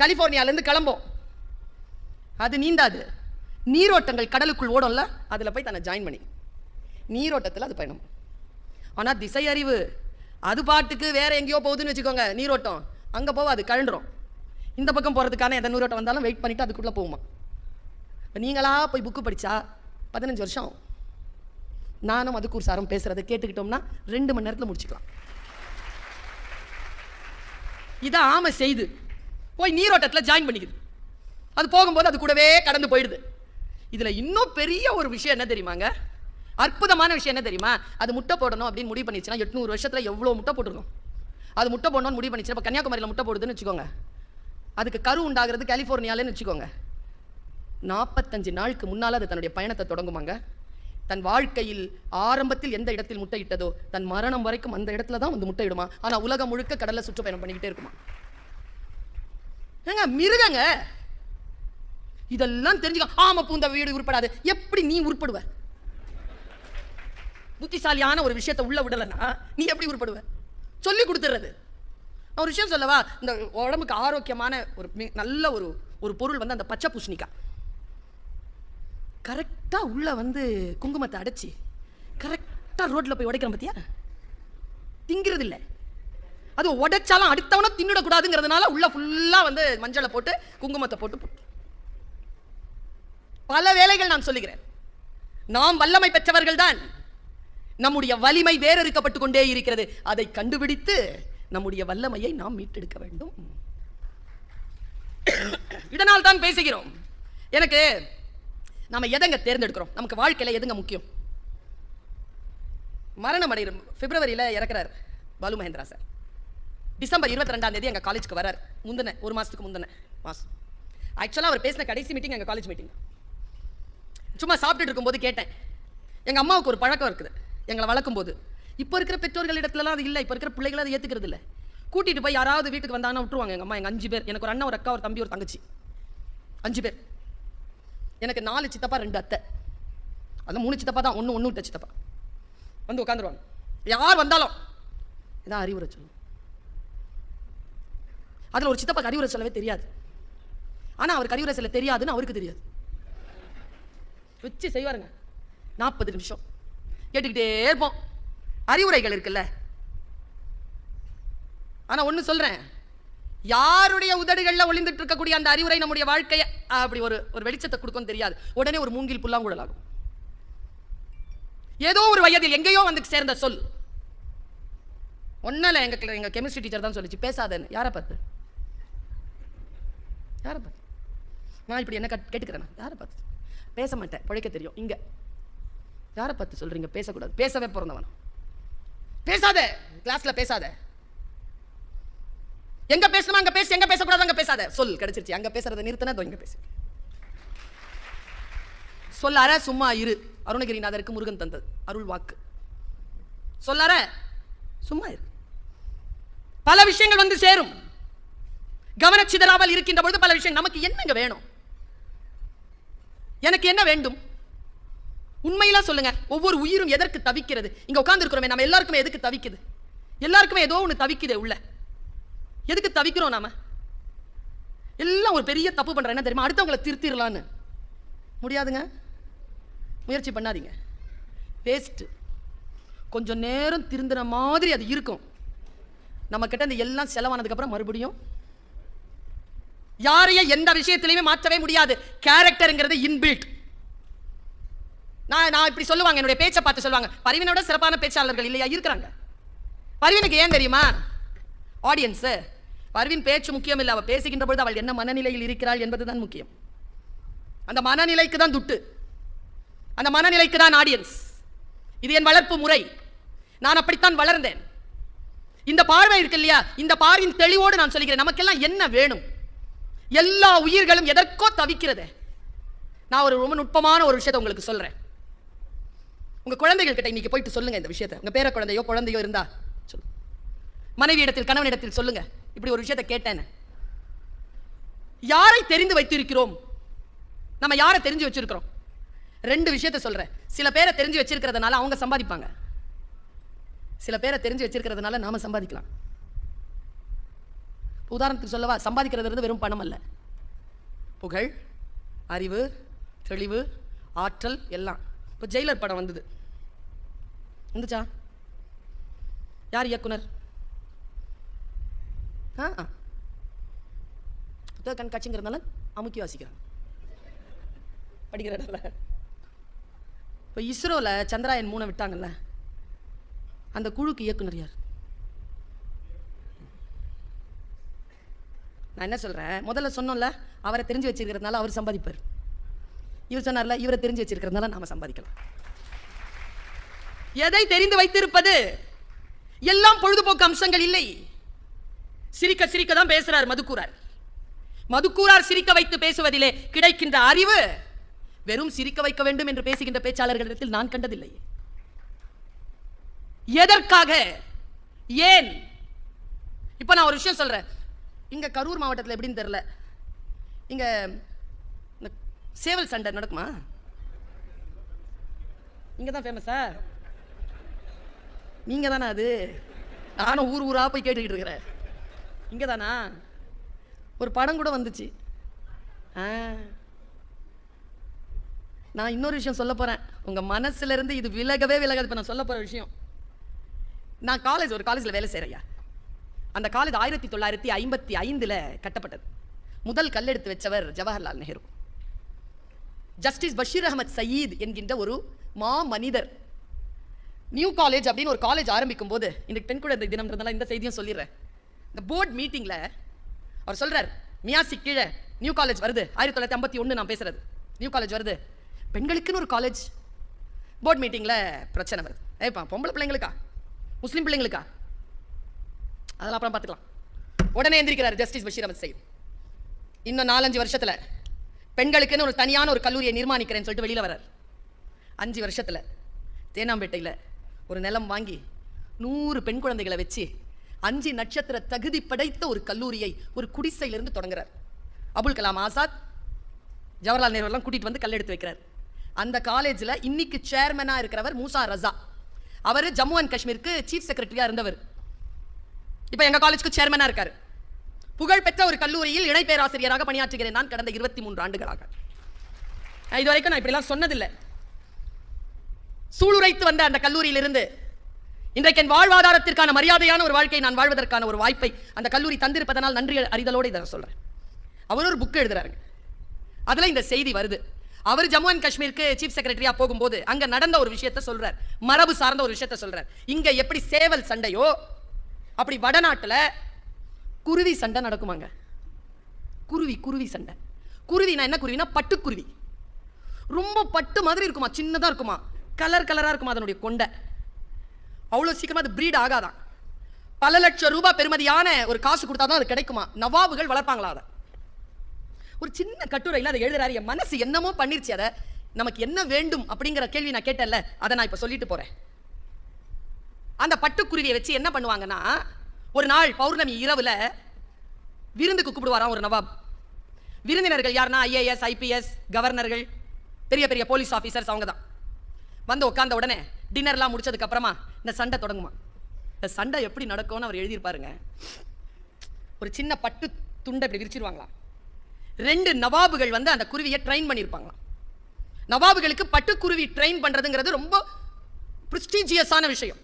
கலிஃபோர்னியாலேருந்து கிளம்போம். அது நீந்தாது. நீரோட்டங்கள் கடலுக்குள் ஓடும்ல அதில் போய் தன்னை ஜாயின் பண்ணி. நீரோட்டத்தில் அது பயணம். ஆனால் திசை அறிவு அது பாட்டுக்கு வேறு எங்கேயோ போகுதுன்னு வச்சுக்கோங்க நீரோட்டம். அங்கே போகாது கழண்டுரும். இந்த பக்கம் போகிறதுக்கான எந்த நீரோட்டம் வந்தாலும் வெயிட் பண்ணிவிட்டு அதுக்குள்ளே போகுமா? இப்போ நீங்களாக போய் புக்கு படித்தா பதினஞ்சு வருஷம் ஆகும். நானும் மதுக்கூர் சாரும் பேசுகிறத கேட்டுக்கிட்டோம்னா ரெண்டு மணி நேரத்தில் முடிச்சுக்கலாம். இதை ஆமை செய்து. போய் நீரோட்டத்தில் ஜாயின் பண்ணிக்குது. அது போகும்போது அது கூடவே கடந்து போயிடுது. இதில் இன்னும் பெரிய ஒரு விஷயம் என்ன தெரியுமாங்க? அற்புதமான விஷயம் என்ன தெரியுமா? அது முட்டை போடணும் அப்படின்னு முடிவு பண்ணிச்சுன்னா எட்நூறு வருஷத்தில் எவ்வளோ முட்டை போட்டிருக்கும்? அது முட்டை போடணும்னு முடிவு பண்ணிச்சுன்னா இப்போ கன்னியாகுமரியில் முட்டை போடுதுன்னு வச்சுக்கோங்க. அதுக்கு கரு உண்டாகிறது கலிஃபோர்னியாலன்னு வச்சுக்கோங்க. நாற்பத்தஞ்சு நாளுக்கு முன்னால் அது தன்னுடைய பயணத்தை தொடங்குமாங்க. தன் வாழ்க்கையில் ஆரம்பத்தில் எந்த இடத்தில் முட்டையிட்டதோ தன் மரணம் வரைக்கும் அந்த இடத்துல தான் வந்து முட்டையிடுமா ஆனால் உலகம் முழுக்க கடலை சுற்றுப்பயணம் பண்ணிக்கிட்டே இருக்குமா? ஏங்க மிருகங்க. இதெல்லாம் தெரிஞ்சுக்க ஆமா பூந்த வீடு உருப்படாது. எப்படி நீ உருப்படுவ? புத்திசாலியான ஒரு விஷயத்தை உள்ள விடலைன்னா நீ எப்படி உருப்படுவ? சொல்லி கொடுத்துறது ஒரு விஷயம் சொல்லவா? இந்த உடம்புக்கு ஆரோக்கியமான ஒரு நல்ல ஒரு ஒரு பொருள் வந்து அந்த பச்சை பூசணிக்காய். கரெக்டாக உள்ள வந்து குங்குமத்தை அடைச்சி கரெக்டாக ரோட்டில் போய் உடைக்கிறோம் பார்த்தியா திங்கிறது இல்லை அது உடைச்சாலும் அடுத்தவனை தின்னுடக்கூடாதுங்கிறதுனால உள்ள ஃபுல்லாக வந்து மஞ்சளை போட்டு குங்குமத்தை போட்டு பல வேலைகள் நான் சொல்லுகிறேன். நாம் வல்லமை பெற்றவர்கள் தான். நம்முடைய வலிமை வேறறுக்கப்பட்டு கொண்டே இருக்கிறது. அதை கண்டுபிடித்து நம்முடைய வல்லமையை நாம் மீட்டெடுக்க வேண்டும். இதனால் தான் பேசுகிறோம். எனக்கு நம்ம எதங்க தேர்ந்தெடுக்கிறோம்? நமக்கு வாழ்க்கையில் எதுங்க முக்கியம்? மரணம் அடைகிறோம் பிப்ரவரியில் இறக்குறார் பாலு மகேந்திரா சார். டிசம்பர் இருபத்தி ரெண்டாம் தேதி எங்கள் காலேஜுக்கு வரார் முந்தின ஒரு மாதத்துக்கு முந்தின மாதம் ஆக்சுவலாக அவர் பேசின கடைசி மீட்டிங் எங்கள் காலேஜ் மீட்டிங் சும்மா சாப்பிட்டுட்டு இருக்கும்போது கேட்டேன். எங்கள் அம்மாவுக்கு ஒரு பழக்கம் இருக்குது. எங்களை வளர்க்கும் போது. இப்போ இருக்கிற பெற்றோர்கள் இடத்துலலாம் அது இல்லை. இப்போ இருக்கிற பிள்ளைகள் அதை ஏற்றுக்கிறது இல்லை. கூட்டிகிட்டு போய் யாராவது வீட்டுக்கு வந்தாங்கன்னா விட்டுருவாங்க எங்கள் அம்மா. எங்கள் அஞ்சு பேர். எனக்கு ஒரு அண்ணன் ஒரு அக்கா ஒரு தம்பி ஒரு தங்கச்சி. அஞ்சு பேர். எனக்கு நாலு சித்தப்பா ரெண்டு அத்தை. அது மூணு சித்தப்பா தான். ஒன்று ஒன்று விட்ட சித்தப்பா. வந்து உட்காந்துருவாங்க. யார் வந்தாலும். இதான் அறிவுரை சொல்லுவோம் அதில் ஒரு சித்தப்பா கறிவுரை சொல்லவே தெரியாது. ஆனால் அவருக்கு அறிவுரை சொல்ல தெரியாதுன்னு அவருக்கு தெரியாது. வச்சு செய்வாருங்க. நாற்பது நிமிஷம். கேட்டுக்கிட்டே இருப்போம். அறிவுரைகள் இருக்குல்ல? ஆனால் ஒன்று சொல்கிறேன் யாருடைய உதடுகளில் ஒளிந்துட்டு இருக்கக்கூடிய அந்த அறிவுரை நம்முடைய வாழ்க்கையை? அப்படி ஒரு ஒரு வெளிச்சத்தை கொடுக்கும் தெரியாது. உடனே ஒரு மூங்கில் புல்லாங்குழல் ஆகும். ஏதோ ஒரு வயதில் எங்கேயோ வந்து சேர்ந்த சொல். ஒன்னும் இல்லை எங்கள் எங்கள் கெமிஸ்ட்ரி டீச்சர் தான் சொல்லிச்சு. பேசாதேன்னு. யாரை பார்த்து? யாரை பார்த்து? நான் இப்படி என்ன கட்- யாரை பார்த்து? பேச மாட்டேன். பிழைக்க தெரியும். இங்க. யாரை பார்த்து சொல்றீங்க? பேசக்கூடாது. பேசவே பிறந்தவன்? பேசாத! கிளாஸ்ல பேசாத. எங்க பேசணுமா அங்க பேசு. எங்க பேசக்கூடாது அங்க பேசாத. சொல். கிடைச்சிருச்சு. அங்க பேசுறத நிறுத்தினா இதோ இங்க பேசு. சொல்லார சும்மா இரு. அருணகிரிநாதருக்கு முருகன் தந்தது. அருள் வாக்கு. சொல்லார சும்மா இரு. பல விஷயங்கள் வந்து சேரும். கவனச்சிதறாமல் இருக்கின்ற பொழுது பல விஷயம் நமக்கு என்னங்க வேணும்? எனக்கு என்ன வேண்டும்? உண்மையில சொல்லுங்க. ஒவ்வொரு உயிரும் எதற்கு தவிக்கிறது? இங்க உட்காந்துருக்கிறோமே நம்ம எல்லாருக்குமே எதுக்கு தவிக்குது? எல்லாருக்குமே ஏதோ ஒன்று தவிக்குது உள்ள. எதுக்கு தவிக்கிறோம் நாம? எல்லாம் ஒரு பெரிய தப்பு பண்ற என்ன தெரியுமா? அடுத்தவங்களை திருத்திடலான்னு முடியாதுங்க. முயற்சி பண்ணாதீங்க. வேஸ்ட் கொஞ்சம் நேரம் திருந்தின மாதிரி அது இருக்கும். நம்ம கிட்ட இந்த எல்லாம் செலவானதுக்கு அப்புறம் மறுபடியும் யாரையும் எந்த விஷயத்திலையுமே மாற்றவே முடியாது. கேரக்டருங்கிறது இன்பில்ட் நான் நான் இப்படி சொல்லுவாங்க என்னுடைய பேச்சை பார்த்து சொல்லுவாங்க. பரிவினோட சிறப்பான பேச்சாளர்கள் இல்லையா? இருக்கிறாங்க. பரிவினுக்கு ஏன் தெரியுமா? ஆடியன்ஸ் பர்வின் பேச்சு முக்கியம் இல்லை. அவள் பேசுகின்ற பொழுது அவள் என்ன மனநிலையில் இருக்கிறாள் என்பதுதான் முக்கியம். அந்த மனநிலைக்கு தான் துட்டு. அந்த மனநிலைக்கு தான் ஆடியன்ஸ் இது என் வளர்ப்பு முறை. நான் அப்படித்தான் வளர்ந்தேன். இந்த பார்வை இருக்கு இல்லையா? இந்த பார்வையின் தெளிவோடு நான் சொல்கிறேன். நமக்கெல்லாம் என்ன வேணும்? எல்லா உயிர்களும் எதற்கோ தவிக்கிறது. நான் ஒரு ரொம்ப நுட்பமான ஒரு விஷயத்தை உங்களுக்கு சொல்கிறேன் உங்கள் குழந்தைகள் கிட்ட இன்னைக்கு போயிட்டு சொல்லுங்கள் இந்த விஷயத்தை. உங்கள் பேர குழந்தையோ குழந்தையோ இருந்தா சொல்லு. மனைவி இடத்தில் கணவனிடத்தில் சொல்லுங்கள் இப்படி ஒரு விஷயத்தை கேட்டேன்னு. யாரை தெரிந்து வைத்திருக்கிறோம்? நம்ம யாரை தெரிஞ்சு வச்சிருக்கிறோம்? ரெண்டு விஷயத்த சொல்கிறேன் சில பேரை தெரிஞ்சு வச்சிருக்கிறதுனால அவங்க சம்பாதிப்பாங்க. சில பேரை தெரிஞ்சு வச்சிருக்கிறதுனால நாம சம்பாதிக்கலாம். உதாரணத்துக்கு சொல்லவா சம்பாதிக்கிறது இருந்து வெறும் பணம் அல்ல. புகழ் அறிவு தெளிவு ஆற்றல் எல்லாம். இப்போ ஜெயிலர் படம் வந்தது. வந்துச்சா? யார் இயக்குனர்? ஆ. ஆ. புத்தக கண்காட்சிங்கிறதுனால அமுக்கி வாசிக்கிறான் படிக்கிறதில்ல இப்போ இஸ்ரோவில் சந்திராயன் மூணை விட்டாங்கல்ல. அந்த குழுக்கு இயக்குனர் யார்? நான் என்ன சொல்கிறேன் முதல்ல சொன்னோம்ல அவரை தெரிஞ்சு வச்சிருக்கிறதுனால அவர் சம்பாதிப்பார். இவர் சொன்னார்ல இவரை தெரிஞ்சு வச்சிருக்கிறதுனால நாம் சம்பாதிக்கலாம். எதை தெரிந்து வைத்திருப்பது? எல்லாம் பொழுதுபோக்கு அம்சங்கள் இல்லை. சிரிக்க சிரிக்க தான் பேசுறார் மதுக்கூரார் மதுக்கூரார் சிரிக்க வைத்து பேசுவதிலே கிடைக்கின்ற அறிவு வெறும் சிரிக்க வைக்க வேண்டும் என்று பேசுகின்ற பேச்சாளர்களிடத்தில் நான் கண்டதில்லை. எதற்காக? ஏன்? இப்ப நான் ஒரு விஷயம் சொல்றேன். இங்கே கரூர் மாவட்டத்தில் எப்படின்னு தெரில இங்கே இந்த சேவல் சண்டை நடக்குமா? இங்கே தான் ஃபேமஸா நீங்கள் தானே அது? நானும் ஊர் ஊராக போய் கேட்டுக்கிட்டு இருக்கிறேன். இங்கே தானா ஒரு படம் கூட வந்துச்சு. ஆ. நான் இன்னொரு விஷயம் சொல்ல போகிறேன் உங்கள் மனசுலேருந்து இது விலகவே விலகாது. இப்போ நான் சொல்ல போகிற விஷயம். நான் காலேஜ் ஒரு காலேஜில் வேலை செய்யறையா அந்த காலேஜ் ஆயிரத்தி தொள்ளாயிரத்தி ஐம்பத்தி ஐந்துல கட்டப்பட்டது. முதல் கல்லெடுத்து வச்சவர் ஜவஹர்லால் நேரு ஜஸ்டிஸ் பஷீர் அகமது சயீத் என்கின்ற ஒரு மா மனிதர் நியூ காலேஜ் அப்படின்னு ஒரு காலேஜ் ஆரம்பிக்கும் போது இன்றைக்கு பெண் குழந்தை தினம்ன்றதுனால இந்த செய்தியும் சொல்லிடுறேன். இந்த போர்ட் மீட்டிங்ல அவர் சொல்றார் மியாசி கீழே நியூ காலேஜ் வருது. ஆயிரத்தி தொள்ளாயிரத்தி ஐம்பத்தி ஒன்று நான் பேசுறது. நியூ காலேஜ் வருது. பெண்களுக்குன்னு ஒரு காலேஜ் போர்ட் மீட்டிங்ல பிரச்சனை வருது. ஏப்பா பொம்பளை பிள்ளைங்களுக்கா? முஸ்லீம் பிள்ளைங்களுக்கா? அதெல்லாம் அப்புறம் பார்த்துக்கலாம். உடனே எந்திரிக்கிறார் ஜஸ்டிஸ் பஷீர் அகமது சைத் இன்னும் நாலஞ்சு வருஷத்துல பெண்களுக்குன்னு ஒரு தனியான ஒரு கல்லூரியை நிர்மாணிக்கிறேன்னு சொல்லிட்டு வெளியில் வரார் அஞ்சு வருஷத்துல தேனாம்பேட்டையில ஒரு நிலம் வாங்கி நூறு பெண் குழந்தைகளை வச்சு அஞ்சு நட்சத்திர தகுதி படைத்த ஒரு கல்லூரியை ஒரு குடிசையிலிருந்து தொடங்குறார். அபுல் கலாம் ஆசாத் ஜவஹர்லால் நேருலாம் கூட்டிகிட்டு கூட்டிட்டு வந்து கல்லெடுத்து வைக்கிறார். அந்த காலேஜில் இன்னைக்கு சேர்மனாக இருக்கிறவர் மூசா ரசா. அவர் ஜம்மு அண்ட் காஷ்மீருக்கு சீஃப் செக்ரட்டரியாக இருந்தவர். இப்போ எங்க காலேஜ்க்கு சேர்மனாக இருக்காரு. புகழ்பெற்ற ஒரு கல்லூரியில் இணை பேராசிரியராக பணியாற்றுகிறேன் நான் கடந்த இருபத்தி மூன்று ஆண்டுகளாக இது வரைக்கும் நான் இப்படிலாம் சொன்னதில்லை. சூளுரைத்து வந்த அந்த கல்லூரியிலிருந்து இன்றைக்கு என் வாழ்வாதாரத்திற்கான மரியாதையான ஒரு வாழ்க்கை நான் வாழ்வதற்கான ஒரு வாய்ப்பை அந்த கல்லூரி தந்திருப்பதனால் நன்றி அறிதலோடு இதை சொல்கிறேன் சொல்றேன். அவர் ஒரு புக் எழுதுறாருங்க. அதுல இந்த செய்தி வருது. அவர் ஜம்மு அண்ட் காஷ்மீருக்கு சீஃப் செக்ரட்டரியா போகும்போது அங்க நடந்த ஒரு விஷயத்த சொல்கிறார் மரபு சார்ந்த ஒரு விஷயத்த சொல்கிறார் இங்க எப்படி சேவல் சண்டையோ அப்படி வடநாட்டில் குருவி சண்டை நடக்குமாங்க. குருவி குருவி சண்டை. குருவினா என்ன குருவினா பட்டுக்குருவி ரொம்ப பட்டு மாதிரி இருக்குமா சின்னதாக இருக்குமா கலர் கலராக இருக்குமா அதனுடைய கொண்டை. அவ்வளோ சீக்கிரமாக அது ப்ரீட் ஆகாதான். பல லட்சம் ரூபாய் பெருமதியான ஒரு காசு கொடுத்தா தான் அது கிடைக்குமா? நவாபுகள் வளர்ப்பாங்களா அதை? ஒரு சின்ன கட்டுரையில் அதை எழுதுறாரு. என் மனசு என்னமோ பண்ணிருச்சு அதை. நமக்கு என்ன வேண்டும் அப்படிங்கிற கேள்வி நான் கேட்டேன்ல அதை நான் இப்போ சொல்லிட்டு போகிறேன் அந்த பட்டுக்குருவியை வச்சு என்ன பண்ணுவாங்கன்னா ஒரு நாள் பௌர்ணமி இரவுல விருந்துக்கு கூப்பிடுவாராம் ஒரு நவாப். விருந்தினர்கள் யாருன்னா ஐஏஎஸ் ஐபிஎஸ் கவர்னர்கள் பெரிய பெரிய போலீஸ் ஆஃபீஸர்ஸ் அவங்க தான் வந்து உட்காந்த உடனே டின்னர்லாம் முடிச்சதுக்கப்புறமா இந்த சண்டை தொடங்குமா இந்த சண்டை எப்படி நடக்கும்னு அவர் எழுதியிருப்பாருங்க. ஒரு சின்ன பட்டு துண்டை இப்படி விரிச்சிருவாங்களாம். ரெண்டு நவாபுகள் வந்து அந்த குருவியை ட்ரெயின் பண்ணியிருப்பாங்களாம். நவாபுகளுக்கு பட்டுக்குருவி ட்ரெயின் பண்ணுறதுங்கிறது ரொம்ப ப்ரிஸ்டீஜியஸான விஷயம்.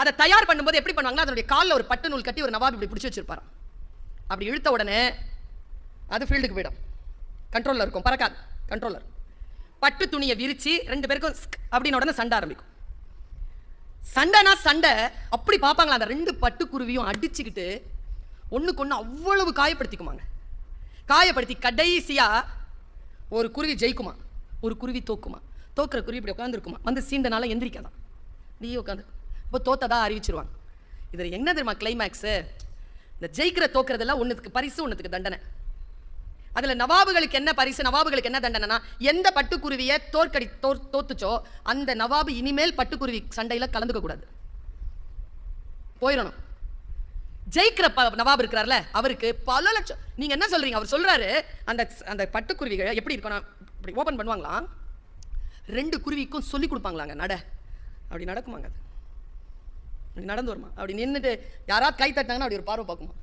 அதை தயார் பண்ணும்போது எப்படி பண்ணுவாங்கன்னா அதனுடைய காலில் ஒரு பட்டு நூல் கட்டி ஒரு நவாப் இப்படி பிடிச்சி வச்சிருப்பாராம். அப்படி இழுத்த உடனே அது ஃபீல்டுக்கு போயிடும். கண்ட்ரோலில் இருக்கும். பறக்காது. கண்ட்ரோலர் பட்டு துணியை விரிச்சு ரெண்டு பேருக்கும் அப்படின்னு உடனே சண்டை ஆரம்பிக்கும். சண்டைனா சண்டை. அப்படி பார்ப்பாங்களா? அந்த ரெண்டு பட்டுக்குருவியும் அடிச்சுக்கிட்டு ஒண்ணுக்கு ஒண்ணு அவ்வளவு காயப்படுத்திக்குமாங்க. காயப்படுத்தி கடைசியா ஒரு குருவி ஜெயிக்குமா? ஒரு குருவி தோக்குமா? தோக்குற குருவி இப்படி உட்காந்துருக்குமா வந்து சீண்டனால எந்திரிக்காதான். நீ உட்காந்து இப்போ தோத்ததாக அறிவிச்சிருவாங்க. இதில் என்ன தெரியுமா கிளைமேக்ஸு இந்த ஜெயிக்கிற தோக்குறதெல்லாம் ஒன்றுத்துக்கு பரிசு ஒன்றுத்துக்கு தண்டனை. அதில் நவாபுகளுக்கு என்ன பரிசு நவாபுகளுக்கு என்ன தண்டனைனா எந்த பட்டுக்குருவியை தோற்கடி தோ தோத்துச்சோ அந்த நவாபு இனிமேல் பட்டுக்குருவி சண்டையில் கலந்துக்க கூடாது. போயிடணும். ஜெயிக்கிற ப- நவாப் இருக்கிறார்ல அவருக்கு பல லட்சம் நீங்கள் என்ன சொல்கிறீங்க அவர் சொல்கிறாரு அந்த அந்த பட்டுக்குருவிகள் எப்படி இருக்கணும் இப்படி ஓப்பன் பண்ணுவாங்களாம் ரெண்டு குருவிக்கும் சொல்லி கொடுப்பாங்களாங்க நட. அப்படி நடக்குமாங்க அது. அப்படி நடந்து வருமா? அப்படி நின்னுட்டு யாராவது கை தட்டினாங்கன்னா அப்படி ஒரு பார்வை பார்க்குமா?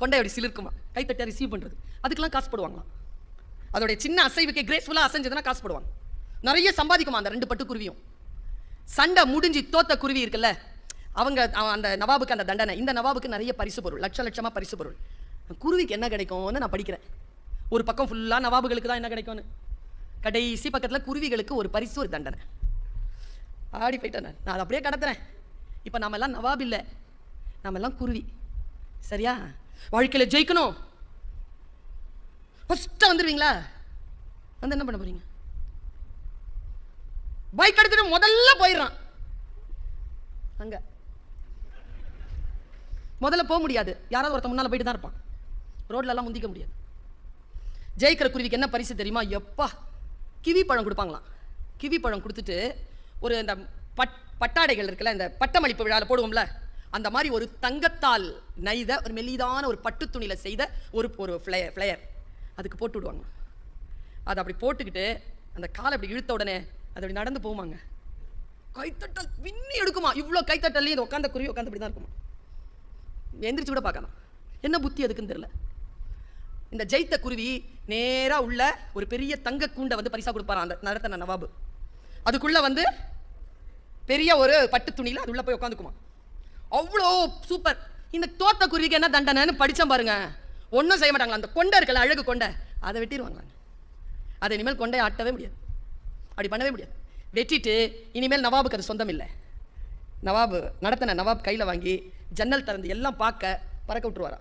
கொண்டை அப்படி சிலிருக்குமா? கை தட்டியாக ரிசீவ் பண்ணுறது அதுக்கெல்லாம் காசு போடுவாங்களாம் அதோடைய சின்ன அசைவுக்கு கிரேஸ்ஃபுல்லாக அசைஞ்சதுன்னா காசு போடுவாங்க. நிறைய சம்பாதிக்குமா அந்த ரெண்டு பட்டுக்குருவியும் சண்டை முடிஞ்சு தோத்த குருவி இருக்குல்ல அவங்க அவன் அந்த நவாபுக்கு அந்த தண்டனை. இந்த நவாபுக்கு நிறைய பரிசு பொருள் லட்ச லட்சமா பரிசு பொருள். குருவிக்கு என்ன கிடைக்கும்னு நான் படிக்கிறேன். ஒரு பக்கம் ஃபுல்லாக நவாபுகளுக்கு தான் என்ன கிடைக்கும்னு. கடைசி பக்கத்தில் குருவிகளுக்கு ஒரு பரிசு ஒரு தண்டனை. ஆடி போயிட்டேன் நான். நான் அதை அப்படியே கடத்துறேன். இப்போ நாம எல்லாம் நவாப் இல்லை. நாம எல்லாம் குருவி. சரியா? வாழ்க்கையில் ஜெயிக்கணும். ஃபஸ்ட்டாக வந்துடுவீங்களா வந்து என்ன பண்ண போறீங்க? பைக் எடுத்துட்டு முதல்ல போயிடுறான். அங்கே. முதல்ல போக முடியாது. யாராவது ஒருத்த முன்னால் போயிட்டு தான் இருப்பான். ரோட்லலாம் முந்திக்க முடியாது. ஜெயிக்கிற குருவிக்கு என்ன பரிசு தெரியுமா? எப்பா. கிவி பழம் கொடுப்பாங்களாம். கிவி பழம் கொடுத்துட்டு ஒரு இந்த பட் பட்டாடைகள் இருக்குல்ல இந்த பட்டமளிப்பு விழாவில் போடுவோம்ல அந்த மாதிரி ஒரு தங்கத்தால் நெய்த ஒரு மெலிதான ஒரு பட்டு துணியில் செய்த ஒரு ஒரு ஃப்ளையர் ஃப்ளையர் அதுக்கு போட்டு விடுவாங்க. அதை அப்படி போட்டுக்கிட்டு அந்த காலை அப்படி இழுத்த உடனே அது அப்படி நடந்து போகுமாங்க. கைத்தட்டல் விண்ணி எடுக்குமா? இவ்வளோ கைத்தட்டல்லையும் இது உட்காந்த குருவி உட்காந்து அப்படி தான் இருக்குமா? எந்திரிச்சு கூட பார்க்கலாம் என்ன புத்தி அதுக்குன்னு தெரியல. இந்த ஜெயித்த குருவி நேராக உள்ள ஒரு பெரிய தங்க கூண்டை வந்து பரிசா கொடுப்பாரான் அந்த நடத்தின நவாபு. அதுக்குள்ளே வந்து பெரிய ஒரு பட்டு துணியில் அது உள்ளே போய் உட்காந்துக்குமா அவ்வளோ சூப்பர் இந்த தோத்த குருவிக்கு என்ன தண்டனைன்னு படிச்சேன் பாருங்க. ஒன்றும் செய்ய மாட்டாங்களா? அந்த கொண்டை இருக்கல அழகு கொண்டை. அதை வெட்டிடுவாங்களாங்க அதை இனிமேல் கொண்டை ஆட்டவே முடியாது. அப்படி பண்ணவே முடியாது. வெட்டிட்டு இனிமேல் நவாபுக்கு அது சொந்தம் இல்லை. நவாபு நடத்தின நவாப் கையில் வாங்கி ஜன்னல் திறந்து எல்லாம் பார்க்க பறக்க விட்டுருவாரா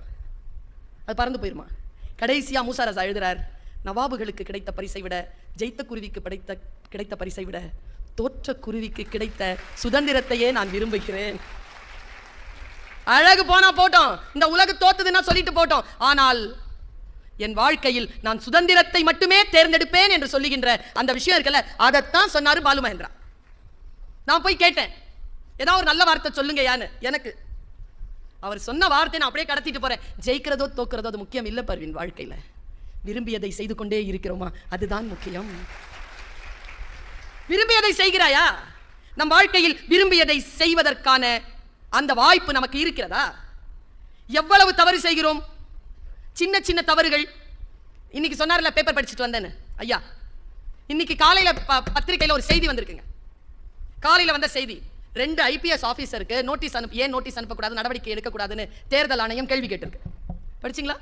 அது பறந்து போயிருமா? கடைசியாக மூசாரசா எழுதுறார் நவாபுகளுக்கு கிடைத்த பரிசை விட ஜெயித்த குருவிக்கு படைத்த கிடைத்த பரிசை விட தோற்ற குருவிக்கு கிடைத்த சுதந்திரத்தையே நான் விரும்புகிறேன். அழகு போனா போட்டோம். இந்த உலகு தோத்ததுன்னா சொல்லிட்டு போட்டோம். ஆனால் என் வாழ்க்கையில் நான் சுதந்திரத்தை மட்டுமே தேர்ந்தெடுப்பேன் என்று சொல்லுகின்ற அந்த விஷயம் இருக்கல அதைத்தான் சொன்னாரு பாலு மகேந்திரா. நான் போய் கேட்டேன். ஏதாவது ஒரு நல்ல வார்த்தை சொல்லுங்க யான்னு எனக்கு. அவர் சொன்ன வார்த்தை நான் அப்படியே கடத்திட்டு போறேன். ஜெயிக்கிறதோ தோக்கிறதோ அது முக்கியம் இல்லை பர்வின் வாழ்க்கையில. விரும்பியதை செய்து கொண்டே இருக்கிறோமா? அதுதான் முக்கியம். விரும்பியதை செய்கிறாயா? நம் வாழ்க்கையில் விரும்பியதை செய்வதற்கான அந்த வாய்ப்பு நமக்கு இருக்கிறதா? எவ்வளவு தவறு செய்கிறோம்? சின்ன சின்ன தவறுகள். இன்னைக்கு சொன்னார்ல பேப்பர் படிச்சுட்டு வந்தேன்னு. ஐயா இன்னைக்கு காலையில் ப- பத்திரிக்கையில ஒரு செய்தி வந்திருக்குங்க. காலையில் வந்த செய்தி ரெண்டு ஐபிஎஸ் ஆஃபீஸருக்கு நோட்டீஸ் அனுப்ப ஏன் நோட்டீஸ் அனுப்பக்கூடாது நடவடிக்கை எடுக்கக்கூடாதுன்னு தேர்தல் ஆணையம் கேள்வி கேட்டிருக்கு. படிச்சீங்களா?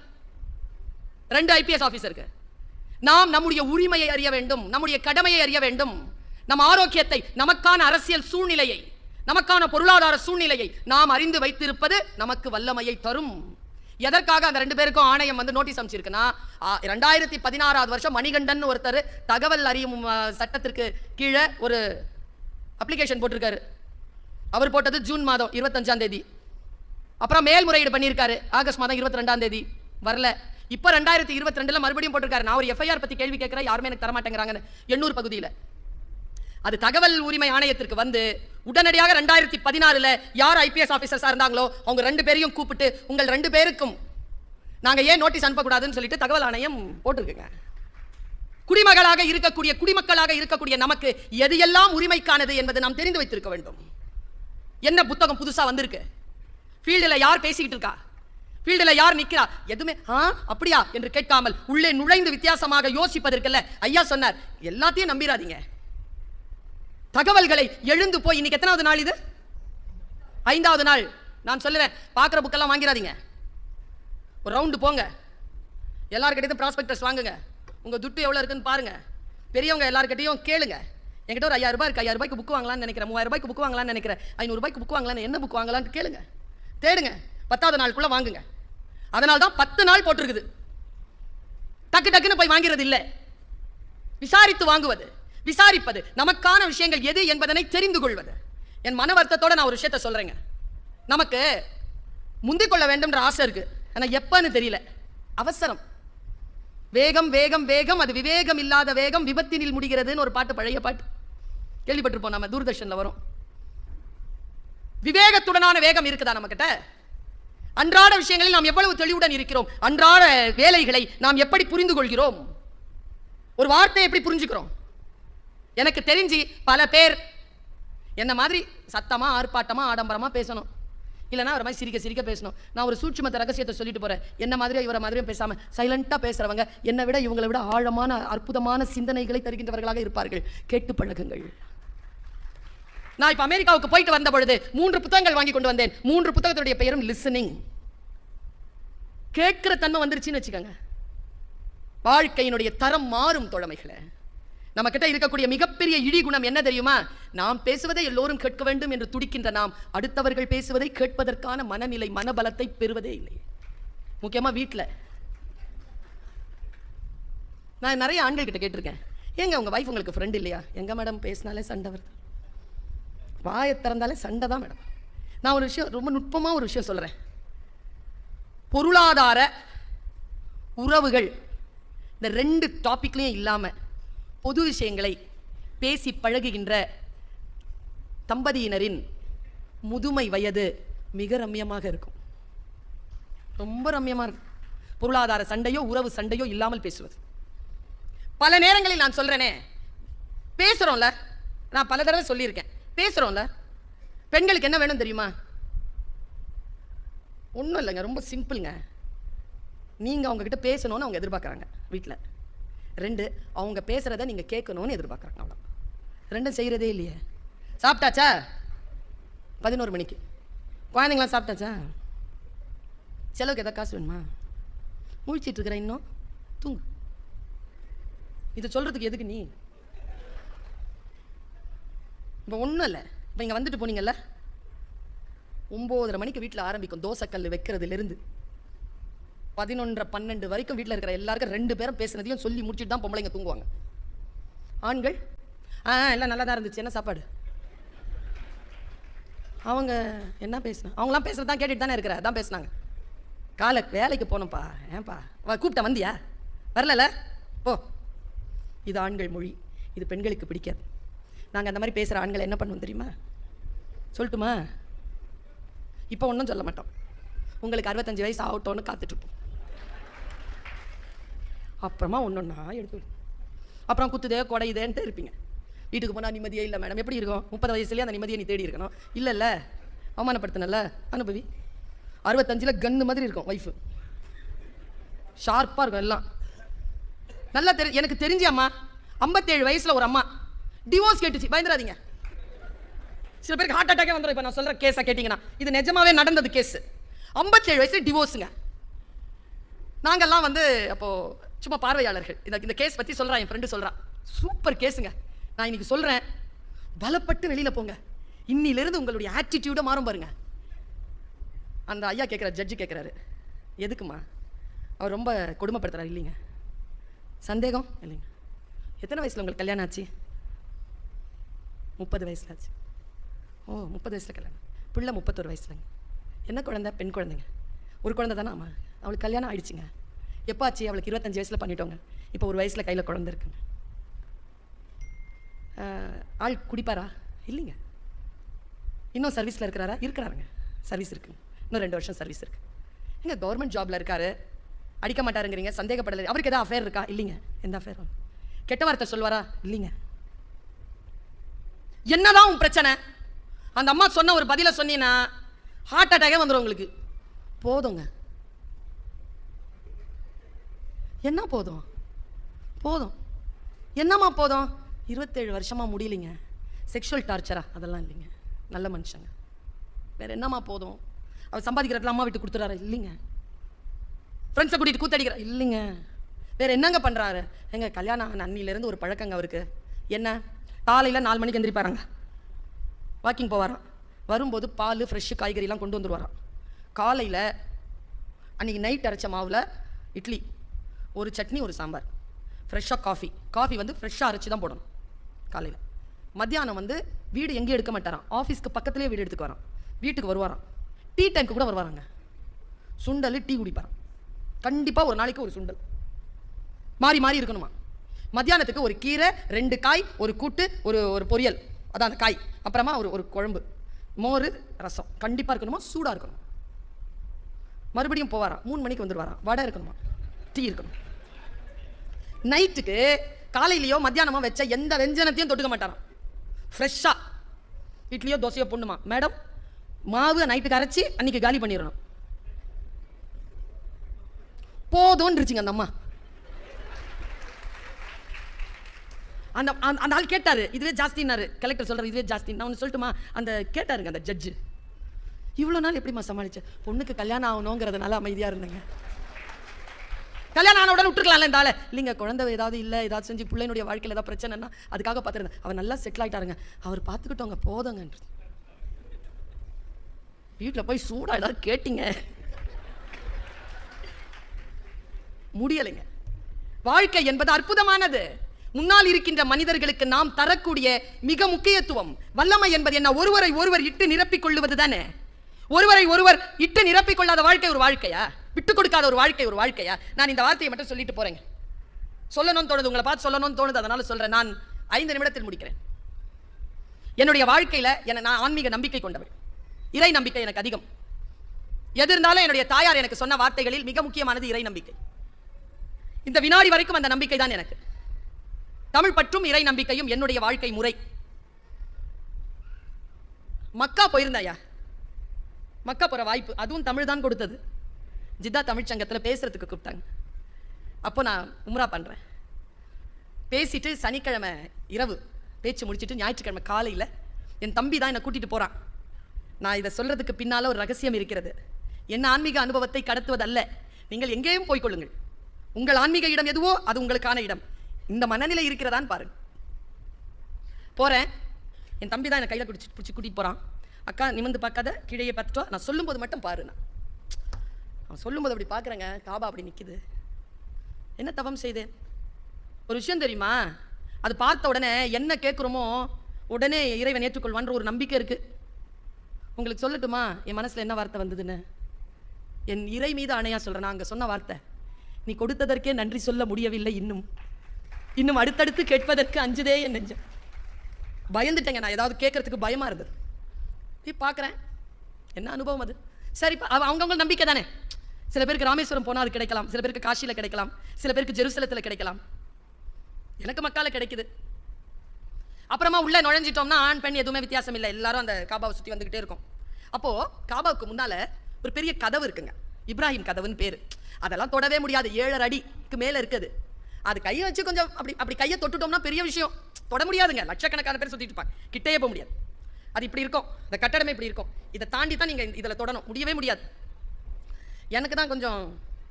ரெண்டு ஐபிஎஸ் ஆஃபீஸருக்கு நாம் நம்முடைய உரிமையை அறிய வேண்டும் நம்முடைய கடமையை அறிய வேண்டும். நம் ஆரோக்கியத்தை நமக்கான அரசியல் சூழ்நிலையை நமக்கான பொருளாதார சூழ்நிலையை நாம் அறிந்து வைத்திருப்பது நமக்கு வல்லமையை தரும். எதற்காக அந்த ரெண்டு பேருக்கும் ஆணையம் வந்து நோட்டீஸ் அமைச்சிருக்குன்னா ரெண்டாயிரத்தி பதினாறாவது வருஷம் மணிகண்டன் ஒருத்தர் தகவல் அறியும் சட்டத்திற்கு கீழே ஒரு அப்ளிகேஷன் போட்டிருக்காரு. அவர் போட்டது ஜூன் மாதம் இருபத்தஞ்சாம் தேதி. அப்புறம் மேல்முறையீடு பண்ணியிருக்காரு. ஆகஸ்ட் மாதம் இருபத்தி ரெண்டாம் தேதி. வரல. இப்போ ரெண்டாயிரத்தி இருபத்தி ரெண்டுல மறுபடியும் போட்டிருக்காரு. நான் ஒரு எஃப்ஐஆர் பத்தி கேள்வி கேட்கிறேன். யாருமே எனக்கு தர மாட்டேங்கிறாங்கன்னு எண்ணூர் பகுதியில். அது தகவல் உரிமை ஆணையத்திற்கு வந்து உடனடியாக ரெண்டாயிரத்தி பதினாறுல யார் ஐபிஎஸ் ஆஃபீஸர்ஸாக இருந்தாங்களோ அவங்க ரெண்டு பேரையும் கூப்பிட்டு உங்கள் ரெண்டு பேருக்கும் நாங்கள் ஏன் நோட்டீஸ் அனுப்பக்கூடாதுன்னு சொல்லிட்டு தகவல் ஆணையம் போட்டிருக்குங்க. குடிமகளாக இருக்கக்கூடிய குடிமக்களாக இருக்கக்கூடிய நமக்கு எது எல்லாம் உரிமைக்கானது என்பதை நாம் தெரிந்து வைத்திருக்க வேண்டும். என்ன புத்தகம் புதுசாக வந்திருக்கு? ஃபீல்டில் யார் பேசிக்கிட்டு இருக்கா? ஃபீல்டில் யார் நிற்கிறா எதுவுமே ஆ அப்படியா? என்று கேட்காமல் உள்ளே நுழைந்து வித்தியாசமாக யோசிப்பதற்கல்ல. ஐயா சொன்னார் எல்லாத்தையும் நம்பிராதீங்க. தகவல்களை எழுந்து போய் இன்னைக்கு எத்தனாவது நாள் இது? ஐந்தாவது நாள். நான் சொல்லுறேன் பார்க்குற புக்கெல்லாம் வாங்கிடாதீங்க. ஒரு ரவுண்டு போங்க. எல்லாருக்கிட்டையும் ப்ராஸ்பெக்டர்ஸ் வாங்குங்க. உங்கள் துட்டு எவ்வளோ இருக்குன்னு பாருங்க. பெரியவங்க எல்லாருக்கிட்டையும் கேளுங்க. என்கிட்ட ஒரு ஐயாயிரம் ரூபாய் இருக்கு. ஐயாயிரம் ரூபாய்க்கு புக் வாங்கலாம்னு நினைக்கிறேன். மூவாயிரம் ரூபாய்க்கு புக் வாங்கலாம்னு நினைக்கிறேன். ஐநூறு ரூபாய்க்கு புக் வாங்கலாம்னு என்ன புக் வாங்கலாம்னு கேளுங்க. தேடுங்க. பத்தாவது நாளுக்குள்ளே வாங்குங்க. அதனால தான் பத்து நாள் போட்டிருக்குது. டக்கு டக்குன்னு போய் வாங்கிறது இல்லை விசாரித்து வாங்குவது. விசாரிப்பது நமக்கான விஷயங்கள் எது என்பதனை தெரிந்து கொள்வது. என் மன வருத்தத்தோட நான் ஒரு விஷயத்த சொல்றேங்க. நமக்கு முந்திக் கொள்ள வேண்டும்ன்ற ஆசை இருக்கு. ஆனா எப்பன்னு தெரியல. அவசரம். வேகம் வேகம் வேகம் அது விவேகம் இல்லாத வேகம் விபத்தினில் முடிகிறதுன்னு ஒரு பாட்டு பழைய பாட்டு. கேள்விப்பட்டிருப்போம் நம்ம தூர்தர்ஷன்ல வரும். விவேகத்துடனான வேகம் இருக்குதா நம்மக்கிட்ட அன்றாட விஷயங்களில் நாம் எவ்வளவு தெளிவுடன் இருக்கிறோம்? அன்றாட வேலைகளை நாம் எப்படி புரிந்து கொள்கிறோம் ஒரு வார்த்தையை எப்படி புரிஞ்சுக்கிறோம்? எனக்கு தெரிஞ்சு பல பேர் என்ன மாதிரி சத்தமாக ஆர்ப்பாட்டமாக ஆடம்பரமாக பேசணும். இல்லைன்னா ஒரு மாதிரி சிரிக்க சிரிக்க பேசணும். நான் ஒரு சூட்சுமத்த ரகசியத்தை சொல்லிட்டு போகிறேன் என்ன மாதிரியும் இவரை மாதிரியும் பேசாமல் சைலண்ட்டாக பேசுகிறவங்க என்னை விட இவங்களை விட ஆழமான அற்புதமான சிந்தனைகளை தருகின்றவர்களாக இருப்பார்கள். கேட்டு பழகுங்கள். நான் இப்போ அமெரிக்காவுக்கு போயிட்டு வந்த பொழுது மூன்று புத்தகங்கள் வாங்கி கொண்டு வந்தேன். மூன்று புத்தகத்துடைய பெயரும் லிசனிங் கேட்கிற தன்மை வந்துருச்சுன்னு வச்சுக்கோங்க. வாழ்க்கையினுடைய தரம் மாறும் தோழமைகளை. நம்ம கிட்ட இருக்கக்கூடிய மிகப்பெரிய இடி குணம் என்ன தெரியுமா? நாம் பேசுவதை எல்லோரும் கேட்க வேண்டும் என்று துடிக்கின்ற நாம் அடுத்தவர்கள் பேசுவதை கேட்பதற்கான மனநிலை மனபலத்தை பெறுவதே இல்லை முக்கியமா வீட்டில் நான் நிறைய ஆண்கள் கிட்ட கேட்டிருக்கேன். ஏங்க உங்க வைஃப் உங்களுக்கு ஃப்ரெண்ட் இல்லையா? எங்க மேடம் பேசினாலே சண்டை வருது. வாயை திறந்தாலே சண்டை தான் மேடம் நான் ஒரு விஷயம் ரொம்ப நுட்பமாக ஒரு விஷயம் சொல்கிறேன் பொருளாதார உறவுகள் இந்த ரெண்டு டாப்பிக்லேயும் இல்லாமல் பொது விஷயங்களை பேசி பழகுகின்ற தம்பதியினரின் முதுமை வயது மிக ரம்யமாக இருக்கும். ரொம்ப ரம்யமாக இருக்கும். பொருளாதார சண்டையோ உறவு சண்டையோ இல்லாமல் பேசுவது. பல நேரங்களில் நான் சொல்கிறேனே பேசுகிறோம்ல நான் பல தடவை சொல்லியிருக்கேன். பேசுகிறோம்ல பெண்களுக்கு என்ன வேணும் தெரியுமா? ஒன்றும் இல்லைங்க ரொம்ப சிம்பிளுங்க. நீங்கள் அவங்கக்கிட்ட பேசணும்னு அவங்க எதிர்பார்க்குறாங்க வீட்டில் ரெண்டு அவங்க பேசுகிறத நீங்கள் கேட்கணும்னு எதிர்பார்க்குறாங்க. அவ்வளோ ரெண்டும் செய்கிறதே இல்லையே. சாப்பிட்டாச்சா? பதினோரு மணிக்கு. குழந்தைங்களாம் சாப்பிட்டாச்சா? செலவுக்கு எதாவது காசு வேணுமா? முழிச்சிட்டு இருக்கிற இன்னும்? தூங்கு. இதை சொல்கிறதுக்கு எதுக்கு நீ? இப்போ ஒன்றும் இல்லை. இப்போ இங்கே வந்துட்டு போனீங்கல்ல? ஒம்போதரை மணிக்கு வீட்டில் ஆரம்பிக்கும். தோசைக்கல் வைக்கிறதுலேருந்து பதினொன்றரை பன்னெண்டு வரைக்கும் வீட்டில் இருக்கிற எல்லாருக்கும் ரெண்டு பேரும் பேசுனதையும் சொல்லி முடிச்சுட்டு தான் பொம்பளைங்க தூங்குவாங்க. ஆண்கள்? ஆ எல்லாம் நல்லா தான் இருந்துச்சு. என்ன சாப்பாடு? அவங்க என்ன பேசுனா அவங்களாம் பேசுறது தான் கேட்டுட்டு தானே இருக்கிற தான் பேசுனாங்க. காலை வேலைக்கு போனோம்ப்பா. ஏன்பா? வா கூப்பிட்டேன் வந்தியா? வரலல போ. இது ஆண்கள் மொழி. இது பெண்களுக்கு பிடிக்காது. நாங்கள் அந்த மாதிரி பேசுகிற ஆண்களை என்ன பண்ணுவோம் தெரியுமா? சொல்லட்டுமா? இப்போ ஒன்றும் சொல்ல மாட்டோம். உங்களுக்கு அறுபத்தஞ்சு வயசு ஆகட்டோன்னு காத்துட்ருப்போம் அப்புறமா ஒன்றொன்னா எடுத்து அப்புறம் குத்துதே குடையுதேன்ட்டு இருப்பீங்க. வீட்டுக்கு போனால் நிம்மதியே இல்லை மேடம் எப்படி இருக்கும்? முப்பது வயசுலேயே அந்த நிம்மதியை நீ தேடி இருக்கணும். இல்லைல்ல. அவமானப்படுத்தினல்ல. அனுபவி. அறுபத்தஞ்சில் கன்னு மாதிரி இருக்கும் ஒய்ஃபு ஷார்ப்பாக இருக்கும் எல்லாம். நல்லா தெரி எனக்கு தெரிஞ்ச அம்மா ஐம்பத்தேழு வயசில் ஒரு அம்மா டிவோர்ஸ் கேட்டுச்சு. பயந்துடாதீங்க. சில பேருக்கு ஹார்ட் அட்டாக்கே வந்துடும் இப்போ நான் சொல்கிற கேஸை கேட்டிங்கன்னா இது நிஜமாவே நடந்தது கேஸு ஐம்பத்தேழு வயசு டிவோர்ஸுங்க நாங்கள்லாம் வந்து அப்போது சும்மா பார்வையாளர்கள். இந்த இந்த கேஸ் பற்றி சொல்கிறான் என் ஃப்ரெண்டு சொல்கிறான் சூப்பர் கேஸுங்க நான் இன்னைக்கு சொல்கிறேன் பலப்பட்டு வெளியில் போங்க. இன்னிலிருந்து உங்களுடைய ஆட்டிடியூடை மாறும் பாருங்க. அந்த ஐயா கேட்குற ஜட்ஜு கேட்குறாரு எதுக்குமா அவர் ரொம்ப கொடுமைப்படுத்துறாரு இல்லைங்க. சந்தேகம்? இல்லைங்க. எத்தனை வயசில் உங்களுக்கு கல்யாணம் ஆச்சு? முப்பது வயசுல ஆச்சு. ஓ முப்பது வயசில் கல்யாணம். பிள்ளை முப்பத்தொரு வயசுலங்க. என்ன குழந்த? பெண் குழந்தைங்க. ஒரு குழந்தை தானே ஆமாம் அவளுக்கு கல்யாணம் ஆயிடுச்சுங்க. எப்பாச்சு அவளுக்கு இருபத்தஞ்சு வயசில் பண்ணிட்டோங்க. இப்போ ஒரு வயசில் கையில் குழந்தை இருக்குங்க ஆள் குடிப்பாரா? இல்லைங்க. இன்னும் சர்வீஸில் இருக்கிறாரா? இருக்கிறாருங்க. சர்வீஸ் இருக்குங்க இன்னும் ரெண்டு வருஷம் சர்வீஸ் இருக்கு. எங்கள் கவர்மெண்ட் ஜாப்ல இருக்காரு. அடிக்க மாட்டாருங்கிறீங்க சந்தேகப்படலை. அவருக்கு எதாவது அஃபேர் இருக்கா? இல்லைங்க. எந்த அஃபேரும் கெட்ட வார்த்தை சொல்வாரா இல்லைங்க. என்னதான் உன் பிரச்சனை? அந்த அம்மா சொன்ன ஒரு பதிலை சொன்னீங்கன்னா ஹார்ட் அட்டாகே வந்துடும் உங்களுக்கு. போதுங்க. என்ன போதும்? போதும். என்னம்மா போதும்? இருபத்தேழு வருஷமாக முடியலைங்க. செக்ஷுவல் டார்ச்சரா அதெல்லாம் இல்லைங்க. நல்ல மனுஷங்க. வேற என்னம்மா போதும்? அவர் சம்பாதிக்கிறதுல அம்மா விட்டு கொடுத்துறாரு இல்லைங்க. ஃப்ரெண்ட்ஸை கூட்டிகிட்டு கூத்தடிக்கிற? இல்லைங்க. வேற என்னங்க பண்ணுறாரு எங்க கல்யாணம் அன்னிலேருந்து ஒரு பழக்கங்க அவருக்கு. என்ன? காலையில் நாலு மணிக்கு எந்திரிப்பாருங்க. வாக்கிங் போவாராம். வரும்போது பால் ஃப்ரெஷ்ஷு காய்கறிலாம் கொண்டு வந்துடுவாராம் காலையில் அன்றைக்கி நைட் அரைச்ச மாவில் இட்லி. ஒரு சட்னி ஒரு சாம்பார். ஃப்ரெஷ்ஷாக காஃபி காஃபி வந்து ஃப்ரெஷ்ஷாக அரைச்சி தான் போடணும். காலையில். மத்தியானம் வந்து வீடு எங்கேயும் எடுக்க மாட்டாராம். ஆஃபீஸ்க்கு பக்கத்துலேயே வீடு எடுத்துக்கு வரான். வீட்டுக்கு வருவாராம். டீ டைம்க்கு கூட வருவாராங்க. சுண்டல் டீ குடிப்பாரான் கண்டிப்பாக ஒரு நாளைக்கு ஒரு சுண்டல். மாறி மாறி இருக்கணுமா? மத்தியானத்துக்கு ஒரு கீரை ரெண்டு காய் ஒரு கூட்டு ஒரு ஒரு பொரியல். அதான் அந்த காய். அப்புறமா ஒரு ஒரு குழம்பு. மோர் ரசம். கண்டிப்பாக இருக்கணுமா? சூடாக இருக்கணும்? மறுபடியும் போவாராம். மூணு மணிக்கு வந்துடுவாராம். வடை இருக்கணுமா? டீ இருக்கணும். நைட்டுக்கு காலையிலையோ மத்தியானமோ வச்ச எந்த வெஞ்சனத்தையும் தொட்டுக்க மாட்டாராம். ஃப்ரெஷ்ஷாக இட்லியோ தோசையோ பொண்ணுமா மேடம் மாவு நைட்டுக்கு அரைச்சி அன்னைக்கு காலி பண்ணிடணும் போதும்ன்றுச்சுங்க அந்த அம்மா. அந்த அந்த- அந்த ஆள் கேட்டாரு. இதுவே ஜாஸ்தின்னாரு. கலெக்டர் சொல்கிறார் இதுவே ஜாஸ்தி. நான் ஒன்று சொல்லட்டுமா? அந்த கேட்டாருங்க அந்த ஜட்ஜு இவ்வளோ நாள் எப்படிம்மா சமாளிச்சேன் பொண்ணுக்கு கல்யாணம் ஆகணுங்கிறதுனால அமைதியாக இருந்தேங்க. கல்யாணம் ஆன உடனே விட்டுருக்கலாம்ல இந்த ஆளை. இல்லைங்க குழந்தை ஏதாவது இல்லை ஏதாவது செஞ்சு பிள்ளைனுடைய வாழ்க்கையில் ஏதாவது பிரச்சனைனா அதுக்காக பார்த்துருந்தேன். அவர் நல்லா செட்டில் ஆயிட்டாருங்க. அவர் பார்த்துக்கிட்டவங்க போதங்கன்றது. வீட்டில் போய் சூடாக ஏதாவது கேட்டீங்க. முடியலைங்க. வாழ்க்கை என்பது அற்புதமானது. முன்னால் இருக்கின்ற மனிதர்களுக்கு நாம் தரக்கூடிய மிக முக்கியத்துவம். வல்லமை என்பது என்ன? ஒருவரை ஒருவர் இட்டு நிரப்பிக் கொள்ளுவது தானே. ஒருவரை ஒருவர் இட்டு நிரப்பிக் கொள்ளாத வாழ்க்கை ஒரு வாழ்க்கையா? விட்டு கொடுக்காத ஒரு வாழ்க்கை ஒரு வாழ்க்கையா? நான் இந்த வார்த்தையை மட்டும் சொல்லிட்டு போறேங்க. சொல்லணும்னு தோணுது உங்களை பார்த்து சொல்லணும்னு தோணுது அதனால சொல்றேன். நான் ஐந்து நிமிடத்தில் முடிக்கிறேன். என்னுடைய வாழ்க்கையில என்னை நான் ஆன்மீக நம்பிக்கை கொண்டவள் இறை நம்பிக்கை எனக்கு அதிகம். எது இருந்தாலும் என்னுடைய தாயார் எனக்கு சொன்ன வார்த்தைகளில் மிக முக்கியமானது இறை நம்பிக்கை. இந்த வினாடி வரைக்கும் அந்த நம்பிக்கை தான் எனக்கு. தமிழ் பற்றும் இறை நம்பிக்கையும் என்னுடைய வாழ்க்கை முறை. மக்கா போயிருந்தாயா? மக்கா போகிற வாய்ப்பு அதுவும் தமிழ் தான் கொடுத்தது. ஜித்தா தமிழ்ச்சங்கத்தில் பேசுகிறதுக்கு பேசுறதுக்கு கூப்பிட்டாங்க. அப்போ நான் உம்ரா பண்ணுறேன் பேசிட்டு சனிக்கிழமை இரவு பேச்சு முடிச்சுட்டு ஞாயிற்றுக்கிழமை காலையில் என் தம்பி தான் என்னை கூட்டிகிட்டு போகிறான் நான் இதை சொல்கிறதுக்கு பின்னால் ஒரு ரகசியம் இருக்கிறது. என் ஆன்மீக அனுபவத்தை கடத்துவதல்ல. நீங்கள் எங்கேயும் போய்க்கொள்ளுங்கள் உங்கள் ஆன்மீக இடம் எதுவோ அது உங்களுக்கான இடம். இந்த மனநிலை இருக்கிறதான்னு பாருங்க. போகிறேன் என் தம்பி தான் என்னை கையில் பிடிச்சி பிடிச்சி கூட்டிகிட்டு போகிறான் அக்கா நிமிந்து பார்க்காத கீழே பார்த்துட்டோம் நான் சொல்லும்போது மட்டும் பாரு நான். அவன் சொல்லும்போது அப்படி பார்க்குறேங்க காபா அப்படி நிற்கிது என்ன தவம் செய்தேன் ஒரு விஷயம் தெரியுமா? அது பார்த்த உடனே என்ன கேட்குறோமோ உடனே இறைவன் ஏற்றுக்கொள்வான்ற ஒரு நம்பிக்கை இருக்குது உங்களுக்கு சொல்லட்டுமா? என் மனசில் என்ன வார்த்தை வந்ததுன்னு? என் இறை மீது அணையா சொல்கிறேன் நான் அங்கே சொன்ன வார்த்தை. நீ கொடுத்ததற்கே நன்றி சொல்ல முடியவில்லை இன்னும். இன்னும் அடுத்தடுத்து கேட்பதற்கு அஞ்சுதே என் நெஞ்சம். பயந்துட்டேங்க நான். ஏதாவது கேட்கறதுக்கு பயமாக இருந்தது. போய் பார்க்குறேன் என்ன அனுபவம் அது? சரி அவங்கவுங்க அவ- நம்பிக்கை தானே? சில பேருக்கு ராமேஸ்வரம் போனால் அது கிடைக்கலாம். சில பேருக்கு காசியில் கிடைக்கலாம். சில பேருக்கு ஜெருசலத்தில் கிடைக்கலாம். எனக்கு மக்கால கிடைக்குது. அப்புறமா உள்ளே நுழைஞ்சிட்டோம்னா ஆண் பெண் எதுவுமே வித்தியாசம் இல்லை. எல்லாரும் அந்த காபாவை சுற்றி வந்துக்கிட்டே இருக்கும். அப்போது காபாவுக்கு முன்னால ஒரு பெரிய கதவு இருக்குங்க. இப்ராஹிம் கதவுன்னு பேர். அதெல்லாம் தொடவே முடியாது. ஏழரை அடிக்கு மேலே இருக்குது. அது கையை வச்சு கொஞ்சம் அப்படி அப்படி கையை தொட்டுட்டோம்னா பெரிய விஷயம். தொட முடியாதுங்க. லட்சக்கணக்கான பேர் சுற்றிட்டு இருப்பாங்க. கிட்டேயே போக முடியாது. அது இப்படி இருக்கும். இந்த கட்டடமே இப்படி இருக்கும். இதை தாண்டி தான் நீங்கள் இதில் தொடணும். முடியவே முடியாது. எனக்கு தான் கொஞ்சம்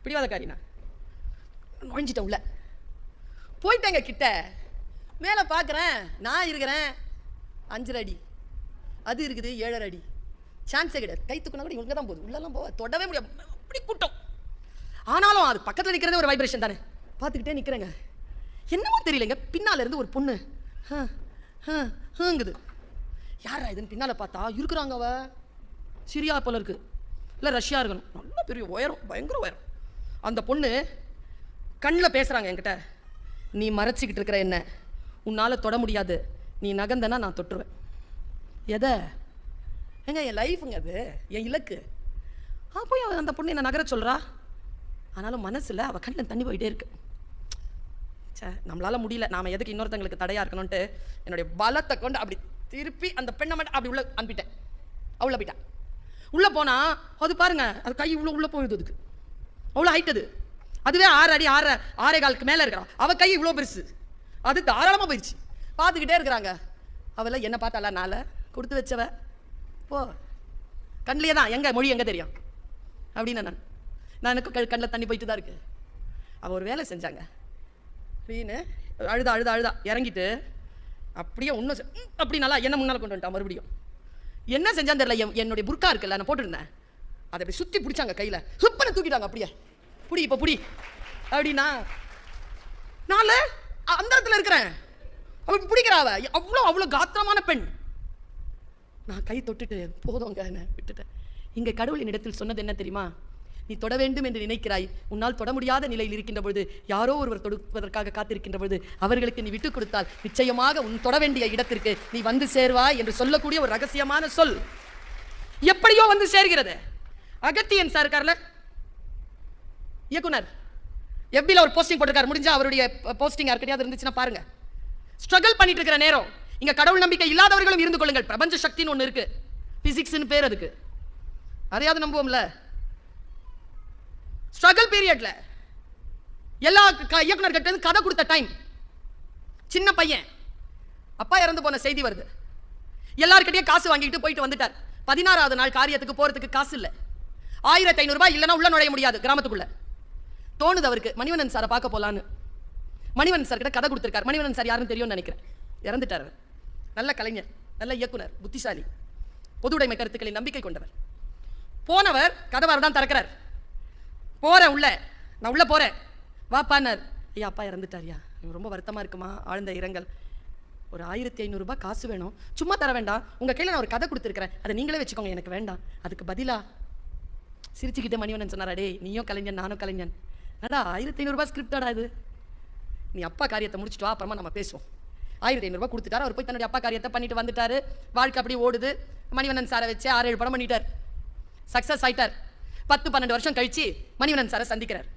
பிடிவாதக்காரி நுழைஞ்சிட்டேன் உள்ள. போயிட்டேங்க கிட்ட. மேலே பார்க்குறேன் நான் இருக்கிறேன். அஞ்சரை அடி. அது இருக்குது ஏழரை அடி. சான்ஸே கிடையாது. கை தூக்கினா கூட இவங்க தான் போகுது உள்ளெல்லாம் போக தொடவே முடியாது. அப்படி கூட்டம். ஆனாலும் அது பக்கத்தில் நிற்கிறதே ஒரு வைப்ரேஷன் தானே. பார்த்துக்கிட்டே நிற்கிறேங்க என்னமோ தெரியலங்க. பின்னால் இருந்து ஒரு பொண்ணு. ஹ, ஹ, ஹங்குது. யாரா இதுன்னு பின்னால் பார்த்தா இருக்கிறாங்க அவ. சிரியா போல இருக்குது இல்லை ரஷ்யா இருக்கணும். நல்ல பெரிய உயரம் பயங்கர உயரம். அந்த பொண்ணு கண்ணில் பேசுகிறாங்க என்கிட்ட. நீ மறைச்சிக்கிட்டு இருக்கிற என்ன? உன்னால் தொட முடியாது. நீ நகர்ந்தனா நான் தொட்டுருவேன். எதை? ஏங்க என் லைஃபுங்க அது. என் இலக்கு. ஆ போய் அந்த பொண்ணு என்ன நகர சொல்கிறா ஆனாலும் மனசில் அவள் கண்ணில் தண்ணி போயிட்டே இருக்கு. சே நம்மளால் முடியல. நாம் எதுக்கு இன்னொருத்தங்களுக்கு தடையாக இருக்கணும்ட்டு என்னுடைய பலத்தை கொண்டு அப்படி திருப்பி அந்த பெண்ணை மட்டும் அப்படி உள்ள அனுப்பிட்டேன். அவ்வளோ போயிட்டான் உள்ளே போனால் அது பாருங்கள் அது கை இவ்வளோ உள்ளே போயிடுது அதுக்கு. அவ்வளோ ஹைட் அது. அதுவே ஆறு அடி ஆறு ஆறே காலுக்கு மேலே இருக்கிறான். அவள் கை இவ்வளோ பெருசு. அது தாராளமாக போயிடுச்சு. பார்த்துக்கிட்டே இருக்கிறாங்க. அவள் என்ன பார்த்தால நாள கொடுத்து வச்சவ. போ. கண்ணிலே தான் எங்கே மொழி எங்கே தெரியும்? அப்படின்னு நான் நான் எனக்கு கண்ணில் தண்ணி போயிட்டு தான் இருக்கு. அவள் ஒரு வேலை செஞ்சாங்க. அப்படின்னு அழுதா அழுதா அழுதா இறங்கிட்டு அப்படியே இன்னும் செ- அப்படி நல்லா என்ன முன்னால் கொண்டு வந்துட்டான் மறுபடியும். என்ன செஞ்சான்னு தெரியல. என் என்னுடைய புர்க்கா இருக்குல்ல நான் போட்டிருந்தேன். அதை அப்படி சுற்றி பிடிச்சாங்க கையில். ஹுப்பனை தூக்கிட்டாங்க அப்படியே. புடி இப்போ புடி. அப்படின்னா நாலு அந்த இடத்துல இருக்கிறேன். அவன் பிடிக்கிறாவ அவ்வளோ அவ்வளோ காத்திரமான பெண். நான் கை தொட்டுட்டு போதுங்க விட்டுட்டேன். இங்கே கடவுளின் இடத்தில் சொன்னது என்ன தெரியுமா? நீ தொட வேண்டும் என்று நினைக்கிறாய். உன்னால் தொட முடியாத நிலையில் இருக்கின்ற பொழுது யாரோ ஒருவர் தொடுப்பதற்காக காத்திருக்கின்ற பொழுது அவர்களுக்கு நீ விட்டுக் கொடுத்தால் நிச்சயமாக உன் தொட வேண்டிய இடத்திற்கு நீ வந்து சேர்வாய் என்று சொல்லக்கூடிய ஒரு ரகசியமான சொல். எப்படியோ வந்து சேர்கிறது. அகத்தியன் சார் இருக்கார்ல இயக்குனர். எஃபில ஒரு போஸ்டிங் போட்டிருக்காரு. முடிஞ்சால் அவருடைய போஸ்டிங் யாருக்கிட்டையாவது இருந்துச்சுன்னா பாருங்க. ஸ்ட்ரகிள் பண்ணிட்டு இருக்கிற நேரம். இங்க கடவுள் நம்பிக்கை இல்லாதவர்களும் இருந்து கொள்ளுங்கள். பிரபஞ்ச சக்தின்னு ஒன்று இருக்கு. பிசிக்ஸ்னு பேர் அதுக்கு. அதையாவது நம்புவோம்ல? ஸ்ட்ரகிள் பீரியட்ல எல்லா க- இயக்குனர்கிட்ட கதை கொடுத்த டைம் சின்ன பையன் அப்பா இறந்து போன செய்தி வருது. எல்லார்கிட்டயும் காசு வாங்கிட்டு போயிட்டு வந்துட்டார். பதினாறாவது நாள் காரியத்துக்கு போறதுக்கு காசு இல்லை. ஆயிரத்தி ஐநூறுபாய் இல்லைன்னா உள்ள நுழைய முடியாது கிராமத்துக்குள்ள. தோணுது அவருக்கு மணிவண்ணன் சாரை பார்க்க போலான்னு. மணிவண்ணன் சார் கிட்ட கதை கொடுத்துருக்காரு. மணிவண்ணன் சார் யாருன்னு தெரியும்னு நினைக்கிறேன். இறந்துட்டார் அவர். நல்ல கலைஞர் நல்ல இயக்குனர் புத்திசாலி பொது உடைமை கருத்துக்களின் நம்பிக்கை கொண்டவர். போனவர் கதவார் தான் திறக்கிறார். போகிறேன் உள்ள. நான் உள்ளே போகிறேன் வாப்பானார் ஐயா அப்பா இறந்துட்டாரியா இவன் ரொம்ப வருத்தமாக இருக்குமா? ஆழ்ந்த இரங்கல். ஒரு ஆயிரத்தி ஐநூறுரூபா காசு வேணும். சும்மா தர வேண்டாம். உங்கள் கையில் நான் ஒரு கதை கொடுத்துருக்குறேன். அதை நீங்களே வச்சுக்கோங்க. எனக்கு வேண்டாம். அதுக்கு பதிலாக சிரிச்சுக்கிட்டே மணிவண்ணன் சொன்னாரா டேய் நீயும் கலைஞன் நானும் கலைஞன். என்னடா ஆயிரத்தி ஐநூறுரூபா ஸ்கிரிப்டாடா இது? நீ அப்பா காரியத்தை முடிச்சுட்டு வா அப்புறமா நம்ம பேசுவோம். ஆயிரத்தி ஐநூறுரூபா கொடுத்துட்டாரு. அவர் போய் தன்னுடைய அப்பா காரியத்தை பண்ணிட்டு வந்துட்டாரு. வாழ்க்கை அப்படி ஓடுது. மணிவண்ணன் சாரை வச்சு ஆறு ஏழு படம் பண்ணிட்டார். சக்ஸஸ் ஆயிட்டார். பத்து பன்னெண்டு வருஷம் கழிச்சு மணிவண்ணன் சாரை சந்திக்கிறார்.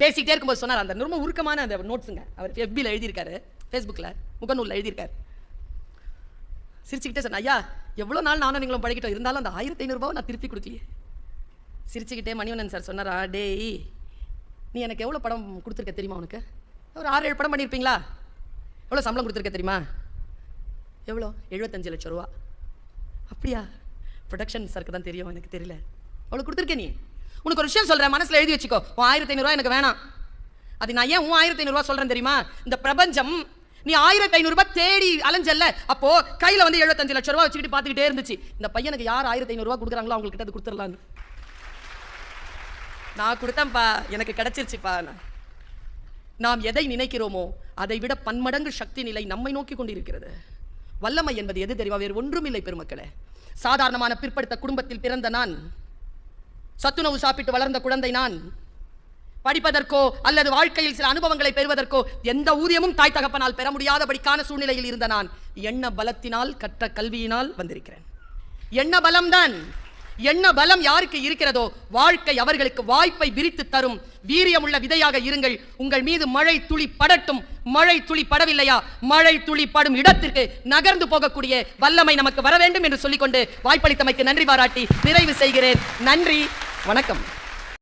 பேசிக்கிட்டே இருக்கும்போது சொன்னார் அந்த ரொம்ப உருக்கமான அந்த நோட்ஸுங்க அவர் எஃபியில் எழுதியிருக்காரு ஃபேஸ்புக்கில் முகநூலில் எழுதியிருக்காரு. சிரிச்சுக்கிட்டே சொன்னேன் ஐயா எவ்வளோ நாள் நானும் நீங்களும் பழகிட்டோம். இருந்தாலும் அந்த ஆயிரத்தி ஐநூறுரூவா நான் திருப்பி கொடுக்கலையே. சிரிச்சுக்கிட்டே மணிவண்ணன் சார் சொன்னாரா டேய் நீ எனக்கு எவ்வளோ படம் கொடுத்துருக்க தெரியுமா உனக்கு? ஒரு ஆறு ஏழு படம் பண்ணியிருப்பீங்களா? எவ்வளோ சம்பளம் கொடுத்துருக்க தெரியுமா? எவ்வளோ? எழுபத்தஞ்சு லட்சம் ரூபா. அப்படியா? ப்ரொடக்ஷன் சாருக்கு தான் தெரியும் எனக்கு தெரியல. அவ்வளோ கொடுத்துருக்க நீ. உனக்கு ஒரு விஷயம் சொல்கிறேன் மனசில் எழுதி வச்சுக்கோ. உன் ஆயிரத்தி ஐநூறுரூவா எனக்கு வேணாம். அது நான் ஏன் உன் ஆயிரத்தி ஐநூறுரூவா சொல்கிறேன் தெரியுமா? இந்த பிரபஞ்சம் நீ ஆயிரத்தி ஐநூறுரூபா தேடி அலைஞ்சல்ல. அப்போ கையில் வந்து எழுபத்தஞ்சு லட்ச ரூபா வச்சுக்கிட்டு பார்த்துக்கிட்டே இருந்துச்சு. இந்த பையனுக்கு யார் ஆயிரத்தி ஐநூறுரூவா கொடுக்குறாங்களோ அவங்கள்கிட்ட அது கொடுத்துடலான்னு. நான் கொடுத்தேன்ப்பா. எனக்கு கிடைச்சிருச்சுப்பா. நாம் எதை நினைக்கிறோமோ அதை விட பன்மடங்கு சக்தி நிலை நம்மை நோக்கி கொண்டிருக்கிறது. வல்லமை என்பது எது தெரியுமா? வேறு ஒன்றுமில்லை பெருமக்களே. சாதாரணமான பிற்படுத்த குடும்பத்தில் பிறந்த நான் சத்துணவு சாப்பிட்டு வளர்ந்த குழந்தை நான். படிப்பதற்கோ அல்லது வாழ்க்கையில் சில அனுபவங்களை பெறுவதற்கோ எந்த ஊதியமும் தாய் தகப்பனால் பெற முடியாதபடிக்கான சூழ்நிலையில் இருந்த நான். எண்ண பலத்தினால் கற்ற கல்வியினால் வந்திருக்கிறேன். எண்ண பலம்தான். என்ன பலம் யாருக்கு இருக்கிறதோ வாழ்க்கை அவர்களுக்கு வாய்ப்பை விரித்து தரும். வீரியமுள்ள விதையாக இருங்கள். உங்கள் மீது மழை துளி படட்டும். மழை துளி படவில்லையா? மழை துளி படும் இடத்திற்கு நகர்ந்து போகக்கூடிய வல்லமை நமக்கு வர வேண்டும் என்று சொல்லிக்கொண்டு வாய்ப்பளித்தமைக்கு நன்றி பாராட்டி நிறைவு செய்கிறேன். நன்றி. வணக்கம்.